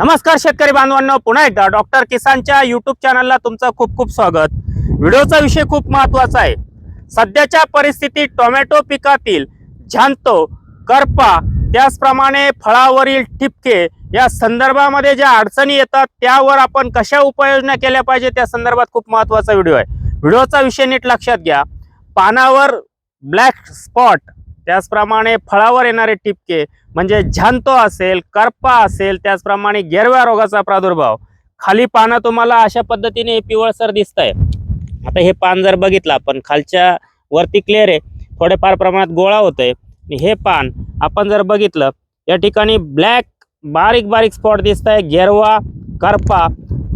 नमस्कार शेतकरी बांधवांनो पुन्हा एकदा डॉक्टर किसानच्या युट्यूब चॅनलला तुमचं खूप खूप स्वागत. व्हिडिओचा विषय खूप महत्त्वाचा आहे. सध्याच्या परिस्थितीत टोमॅटो पिकातील झांतो करपा त्याचप्रमाणे फळावरील ठिपके या संदर्भामध्ये ज्या अडचणी येतात त्यावर आपण कशा उपाययोजना केल्या पाहिजे त्या संदर्भात खूप महत्त्वाचा व्हिडिओ आहे. व्हिडिओचा विषय नीट लक्षात घ्या. पानावर ब्लॅक स्पॉट त्याचप्रमाणे फळावर येणारे टिपके म्हणजे झांतो असेल करपा असेल त्याचप्रमाणे गेरव्या रोगाचा प्रादुर्भाव. खाली पानं तुम्हाला अशा पद्धतीने पिवळसर दिसत आहे आता हे पान जर बघितलं आपण खालच्या वरती क्लिअर आहे थोडेफार प्रमाणात गोळा होत आहे हे पान आपण जर बघितलं या ठिकाणी ब्लॅक बारीक बारीक स्पॉट दिसत आहे गेरवा करपा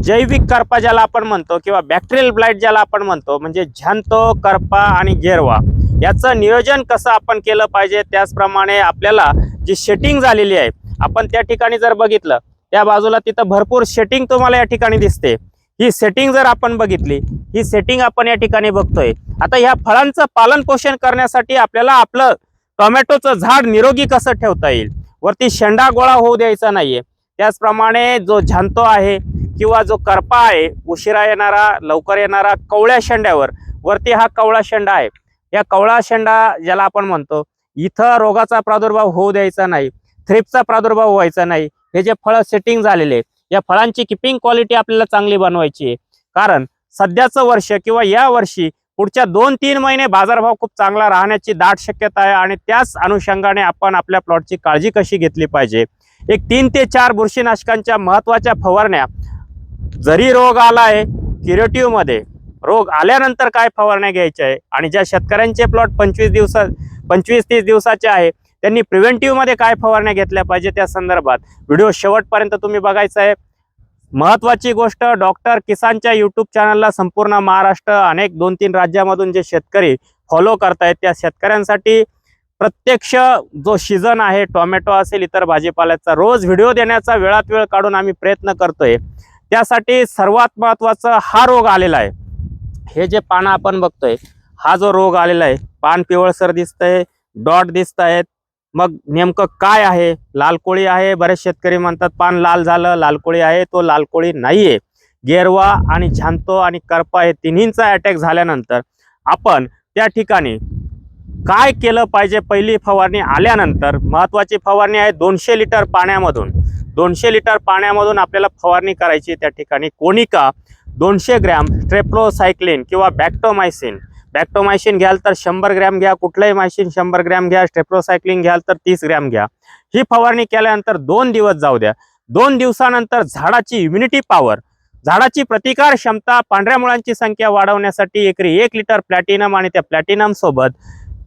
जैविक करपा ज्याला आपण म्हणतो किंवा बॅक्टेरियल ब्लाइट ज्याला आपण म्हणतो म्हणजे झांतो करपा आणि गेरवा. याचं नियोजन कसं आपण केलं पाहिजे त्याचप्रमाणे आपल्याला जी शेटिंग झालेली आहे आपण त्या ठिकाणी जर बघितलं त्या बाजूला तिथं भरपूर शेटिंग तुम्हाला या ठिकाणी दिसते. ही सेटिंग जर आपण बघितली ही सेटिंग आपण या ठिकाणी बघतोय. आता ह्या फळांचं पालन पोषण करण्यासाठी आपल्याला आपलं टोमॅटोचं झाड निरोगी कसं ठेवता येईल? वरती शेंडा गोळा होऊ द्यायचा नाहीये. त्याचप्रमाणे जो झांतो आहे किंवा जो करपा आहे उशिरा येणारा लवकर येणारा कवळ्या शेंड्यावर वरती हा कवळा शेंडा आहे. या कवळा शेंडा ज्याला आपण म्हणतो इथं रोगाचा प्रादुर्भाव होऊ द्यायचा नाही थ्रिपचा प्रादुर्भाव व्हायचा नाही. हे जे फळं सेटिंग झालेले या फळांची किपिंग क्वालिटी आपल्याला चांगली बनवायची आहे. कारण सध्याचं वर्ष किंवा या वर्षी पुढच्या दोन तीन महिने बाजारभाव खूप चांगला राहण्याची दाट शक्यता आहे आणि त्याच अनुषंगाने आपण आपल्या प्लॉटची काळजी कशी घेतली पाहिजे. एक तीन ते चार बुरशीनाशकांच्या महत्त्वाच्या फवारण्या जरी रोग आलाय आहे मध्ये रोग आल्यानंतर काय फवारण्या घ्यायच्या आहे? आणि ज्या शेतकऱ्यांचे प्लॉट पंचवीस दिवसा पंचवीस तीस दिवसाचे आहे त्यांनी प्रिव्हेंटिव्हमध्ये काय फवारण्या घेतल्या पाहिजे त्या संदर्भात? व्हिडिओ शेवटपर्यंत तुम्ही बघायचा आहे. महत्वाची गोष्ट डॉक्टर किसानच्या यूट्यूब चॅनलला संपूर्ण महाराष्ट्र अनेक दोन तीन राज्यामधून जे शेतकरी फॉलो करतायत त्या शेतकऱ्यांसाठी प्रत्यक्ष जो सीझन आहे टोमॅटो असेल इतर भाजीपाल्याचा रोज व्हिडिओ देण्याचा वेळात वेळ काढून आम्ही प्रयत्न करतोय. त्यासाठी सर्वात महत्त्वाचा हा रोग आलेला आहे. हे जे पानं आपण बघतोय हा जो रोग आलेला आहे पान पिवळसर दिसतंय डॉट दिसत आहेत मग नेमकं काय आहे? लालकोळी आहे बरेच शेतकरी म्हणतात पान लाल झालं लालकोळी आहे तो लालकोळी नाही नाहीये. गेरवा आणि झांतो आणि करपा हे तिन्हींचा अटॅक झाल्यानंतर आपण त्या ठिकाणी काय केलं पाहिजे? पहिली फवारणी आल्यानंतर महत्वाची फवारणी आहे दोनशे लिटर पाण्यामधून. दोनशे लिटर पाण्यामधून आपल्याला फवारणी करायची त्या ठिकाणी. कोनिका दोनशे ग्रॅम स्ट्रेप्लोसायक्लिन किंवा बॅक्टोमायसिन. बॅक्टोमायसिन घ्याल तर शंभर ग्रॅम घ्या कुठलंही मायसिन शंभर ग्रॅम घ्या स्ट्रेप्लोसायक्लिन घ्याल तर तीस ग्रॅम घ्या. ही फवारणी केल्यानंतर दोन दिवस जाऊ द्या. दोन दिवसानंतर झाडाची इम्युनिटी पॉवर झाडाची प्रतिकार क्षमता पांढऱ्या मुळांची संख्या वाढवण्यासाठी एकरी एक लिटर प्लॅटिनम आणि त्या प्लॅटिनम सोबत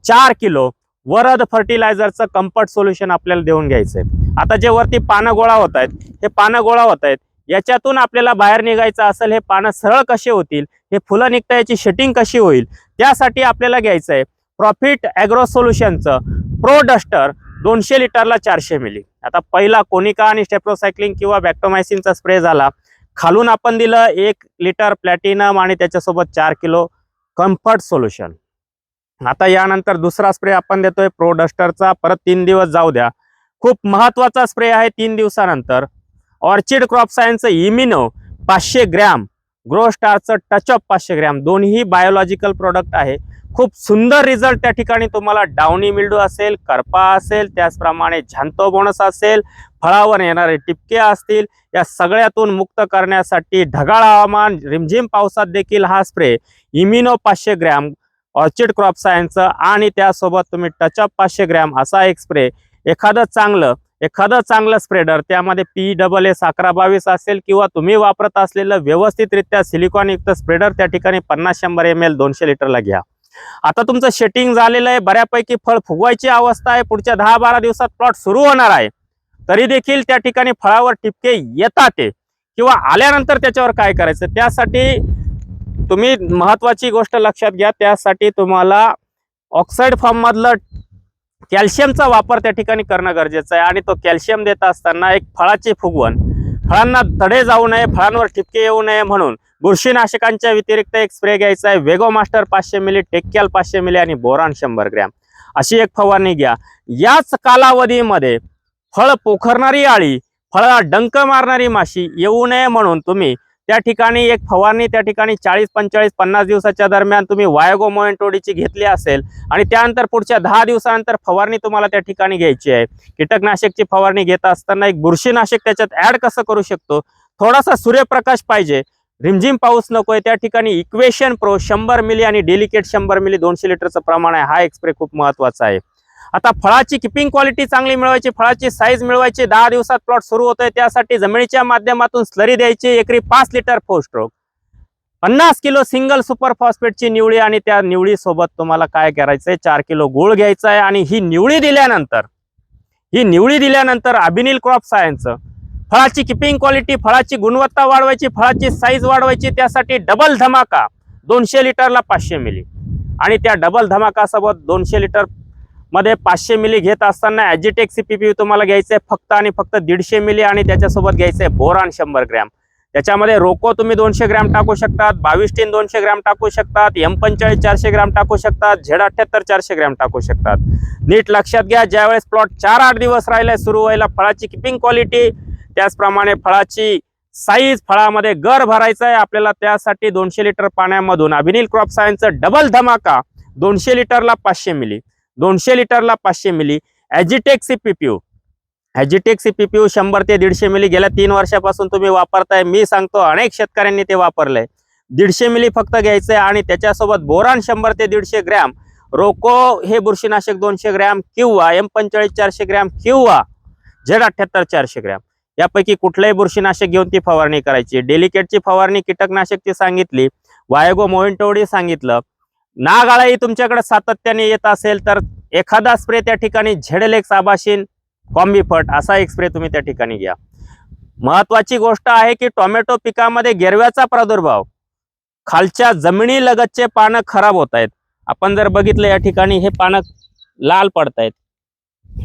चार किलो वरद फर्टिलायझरचं कम्फर्ट सोल्युशन आपल्याला देऊन घ्यायचंय. आता जे वरती पानं गोळा होत आहेत हे पानं गोळा होत आहेत याच्यातून आपल्याला बाहेर निघायचं असेल हे पानं सरळ कसे होतील हे फुलं निघता याची शेटिंग कशी होईल त्यासाठी आपल्याला घ्यायचं आहे प्रॉफिट ॲग्रो सोल्युशनचं प्रो डस्टर दोनशे लिटरला चारशे मिली आता पहिला कोनिका आणि स्टेप्रोसायक्लिंग किंवा बॅक्टोमायसिनचा स्प्रे झाला. खालून आपण दिलं एक लिटर प्लॅटिनम आणि त्याच्यासोबत चार किलो कम्फर्ट सोल्युशन आता यानंतर दुसरा स्प्रे आपण देतोय प्रो डस्टरचा परत तीन दिवस जाऊ द्या. खूप महत्त्वाचा स्प्रे आहे तीन दिवसानंतर. ऑर्चिड क्रॉप सायन्सचं इमिनो पाचशे ग्रॅम ग्रो स्टारचं टचअप पाचशे ग्रॅम दोन्ही बायोलॉजिकल प्रोडक्ट आहे. खूप सुंदर रिझल्ट त्या ठिकाणी तुम्हाला डाउनी मिल्डू असेल करपा असेल त्याचप्रमाणे झांतो बोनस असेल फळावर येणारे टिपके असतील या सगळ्यातून मुक्त करण्यासाठी ढगाळ हवामान रिमझिम पावसात देखील हा स्प्रे इमिनो पाचशे ग्रॅम ऑर्चिड क्रॉप सायन्सचं आणि त्यासोबत तुम्ही टचअप पाचशे ग्रॅम असा एक स्प्रे एखादं चांगलं एखादं चांगलं स्प्रेडर त्यामध्ये पी डबल एस अकरा बावीस असेल किंवा तुम्ही वापरत असलेलं व्यवस्थितरित्या सिलिकॉन युक्त स्प्रेडर त्या ठिकाणी पन्नास शंभर एम एल दोनशे लिटरला घ्या. आता तुमचं शेटिंग झालेलं आहे बऱ्यापैकी फळ फुगवायची अवस्था आहे पुढच्या दहा बारा दिवसात प्लॉट सुरू होणार आहे. तरी देखील त्या ठिकाणी फळावर टिपके येतात ते. किंवा आल्यानंतर त्याच्यावर काय करायचं? त्यासाठी तुम्ही महत्वाची गोष्ट लक्षात घ्या त्यासाठी तुम्हाला ऑक्साईड फॉर्म मधलं कॅल्शियमचा वापर त्या ठिकाणी करणं गरजेचं आहे आणि तो कॅल्शियम देत असताना एक फळाची फुगवण. फळांना तडे जाऊ नये फळांवर ठिपके येऊ नये म्हणून बुरशीनाशकांच्या व्यतिरिक्त एक स्प्रे घ्यायचा आहे. वेगो मास्टर पाचशे मिली टेक्याल पाचशे मिली आणि बोरान शंभर ग्रॅम. अशी एक फवारणी घ्या. याच कालावधीमध्ये फळ पोखरणारी आळी फळा डंक मारणारी माशी येऊ नये म्हणून तुम्ही त्या ठिकाणी एक फवारणी त्या ठिकाणी चाळीस पंचेचाळीस पन्नास दिवसाच्या दरम्यान तुम्ही वायगो मोएंटोडीची घेतली असेल आणि त्यानंतर पुढच्या दहा दिवसानंतर फवारणी तुम्हाला त्या ठिकाणी घ्यायची आहे. कीटकनाशकची फवारणी घेत असताना एक बुरशीनाशक त्याच्यात ऍड कसं करू शकतो? थोडासा सूर्यप्रकाश पाहिजे. रिमझिम पाऊस नकोय त्या ठिकाणी इक्वेशन प्रो शंभर मिली आणि डेलिकेट शंभर मिली दोनशे लिटरचं प्रमाण आहे. हा एक स्प्रे खूप महत्त्वाचा आहे. आता फळाची किपिंग क्वालिटी चांगली मिळवायची फळाची साईज मिळवायची दहा दिवसात प्लॉट सुरू होतोय त्यासाठी जमिनीच्या माध्यमातून स्लरी द्यायची एकरी पाच लिटर फोर स्ट्रोक पन्नास किलो सिंगल सुपर फॉस्फेटची निवळी आणि त्या निवळीसोबत तुम्हाला काय करायचंय? चार किलो गुळ घ्यायचा आहे आणि ही निवळी दिल्यानंतर ही निवळी दिल्यानंतर अभिनील क्रॉप सायन्स फळाची किपिंग क्वालिटी फळाची गुणवत्ता वाढवायची फळाची साईज वाढवायची त्यासाठी डबल धमाका दोनशे लिटरला पाचशे मिली आणि त्या डबल धमाकासोबत दोनशे लिटर मध्ये पाचशे मिली घेत असताना ॲजिटेक सीपीपी तुम्हाला घ्यायचं आहे. फक्त आणि फक्त दीडशे मिली आणि त्याच्यासोबत घ्यायचं आहे. बोरान शंभर ग्रॅम. त्याच्यामध्ये रोको तुम्ही दोनशे ग्रॅम टाकू शकतात. बावीस टीन दोनशे ग्रॅम टाकू शकतात. एम पंचेचाळीस चारशे ग्रॅम टाकू शकतात. झेड अठ्ठ्याहत्तर चारशे ग्रॅम टाकू शकतात. नीट लक्षात घ्या ज्यावेळेस प्लॉट चार आठ दिवस राहिले सुरू व्हायला फळाची किपिंग क्वालिटी त्याचप्रमाणे फळाची साईज फळामध्ये गर भरायचा आहे. आपल्याला त्यासाठी दोनशे लिटर पाण्यामधून अभिनील क्रॉप सायन्सचं डबल धमाका. दोनशे लिटरला पाचशे मिली. दोनशे लिटरला पाचशे मिली. ॲजिटेक सीपीपीयू ॲजिटेक सीपीपीयू शंभर ते दीडशे मिली. गेल्या तीन वर्षापासून तुम्ही वापरताय. मी सांगतो अनेक शेतकऱ्यांनी ते वापरलंय. दीडशे मिली फक्त घ्यायचंय आणि त्याच्यासोबत बोरान शंभर ते दीडशे ग्रॅम रोको हे बुरशीनाशक दोनशे ग्रॅम किंवा एम पंचेचाळीस चारशे ग्रॅम किंवा झेड अठ्याहत्तर चारशे ग्रॅम. यापैकी कुठलंही बुरशीनाशक घेऊन ती फवारणी करायची. डेलिकेटची फवारणी कीटकनाशकची सांगितली. वायगो मोहिंटोडी सांगितलं. नागाळाही तुमच्याकडे सातत्याने येत असेल तर एखादा स्प्रे त्या ठिकाणी झेडलेक्स आबाशीन कॉम्बीफट असा एक स्प्रे तुम्ही त्या ठिकाणी घ्या. महत्वाची गोष्ट आहे की टोमॅटो पिकामध्ये गेरव्याचा प्रादुर्भाव. खालच्या जमिनी लगतचे पानं खराब होत आहेत. आपण जर बघितलं या ठिकाणी हे पानं लाल पडतायत.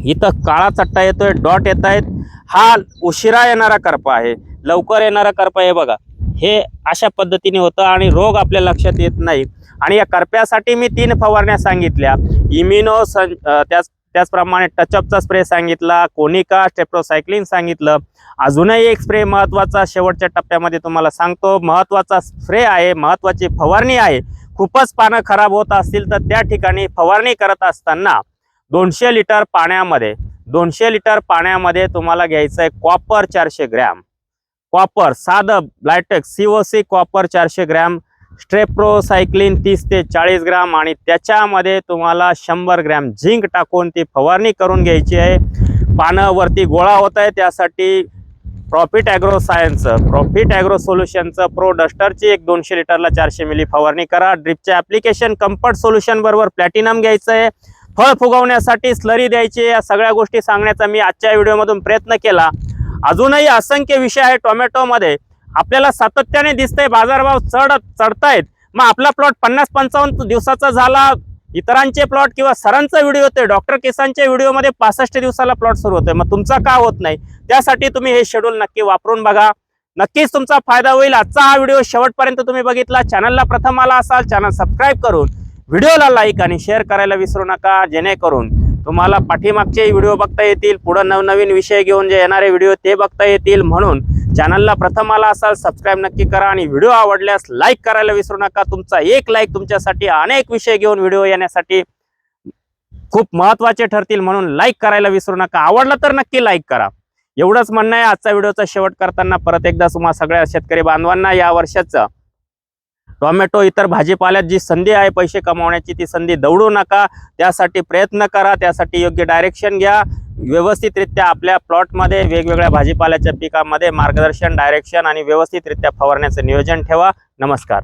इथं काळा चट्टा येतोय डॉट येत आहेत हा उशिरा येणारा करपा आहे. लवकर येणारा करपा हे बघा. हे अशा पद्धतीने होतं आणि रोग आपल्या लक्षात येत नाही. आणि या करप्यासाठी मी तीन फवारण्या सांगितल्या. इम्युनो सं त्याच त्याचप्रमाणे टचअपचा स्प्रे सांगितला कोनिका स्टेप्रोसायक्लिन सांगितलं. अजूनही एक स्प्रे महत्त्वाचा शेवटच्या टप्प्यामध्ये तुम्हाला सांगतो. महत्त्वाचा स्प्रे आहे महत्त्वाची फवारणी आहे. खूपच पानं खराब होत असतील तर त्या ठिकाणी फवारणी करत असताना दोनशे लिटर पाण्यामध्ये दोनशे लिटर पाण्यामध्ये तुम्हाला घ्यायचं आहे कॉपर चारशे ग्रॅम. कॉपर साधं ब्लायटेक्स सीओसी कॉपर चारशे ग्रॅम स्ट्रेप्रोसायक्लिन तीस ते चाळीस ग्राम आणि त्याच्यामध्ये तुम्हाला शंभर ग्रॅम झिंक टाकून ती फवारणी करून घ्यायची आहे. पानं वरती गोळा होत आहे त्यासाठी प्रॉफिट ॲग्रो सायन्सचं प्रॉफिट ॲग्रो सोल्युशनचं प्रो डस्टरची एक दोनशे लिटरला चारशे मिली फवारणी करा. ड्रिपचे ॲप्लिकेशन कम्फर्ट सोल्युशन बरोबर प्लॅटिनम घ्यायचं आहे. फळ फुगवण्यासाठी स्लरी द्यायची या सगळ्या गोष्टी सांगण्याचा मी आजच्या व्हिडिओमधून प्रयत्न केला. अजूनही असंख्य विषय आहे टोमॅटोमध्ये. आपल्याला सातत्याने दिसतंय बाजारभाव चढ चढतायत. मग आपला प्लॉट पन्नास पंचावन्न दिवसाचा झाला इतरांचे प्लॉट किंवा सरांचा व्हिडिओ होते डॉक्टर केसांच्या व्हिडिओमध्ये पासष्ट दिवसाला प्लॉट सुरू होतोय. मग तुमचा का होत नाही? त्यासाठी तुम्ही हे शेड्यूल नक्की वापरून बघा. नक्कीच तुमचा फायदा होईल. आजचा हा व्हिडिओ शेवटपर्यंत तुम्ही बघितला. चॅनलला प्रथम आला असाल चॅनल सबस्क्राईब करून व्हिडिओला लाईक आणि शेअर करायला विसरू नका. जेणेकरून तुम्हाला पाठीमागचे व्हिडिओ बघता येतील पुढं नवनवीन विषय घेऊन जे येणारे व्हिडिओ ते बघता येतील. म्हणून चॅनलला प्रथम आला असाल सबस्क्राईब नक्की करा आणि व्हिडिओ आवडल्यास लाईक करायला विसरू नका. तुमचा एक लाईक तुमच्यासाठी अनेक विषय घेऊन व्हिडिओ येण्यासाठी खूप महत्त्वाचे ठरतील म्हणून लाईक करायला विसरू नका. आवडलं तर नक्की लाईक करा. एवढंच म्हणणं आहे आजचा व्हिडिओचा शेवट करताना परत एकदा तुम्हा सगळ्या शेतकरी बांधवांना या वर्षाचं टोमॅटो इतर भाजीपाल्यात जी संधी आहे पैसे कमावण्याची ती संधी दौडू नका. त्यासाठी प्रयत्न करा त्यासाठी योग्य डायरेक्शन घ्या. व्यवस्थितरित्या आपल्या प्लॉटमध्ये वेगवेगळ्या भाजीपाल्याच्या पिकामध्ये मार्गदर्शन डायरेक्शन आणि व्यवस्थितरित्या फवारण्याचं नियोजन ठेवा. नमस्कार.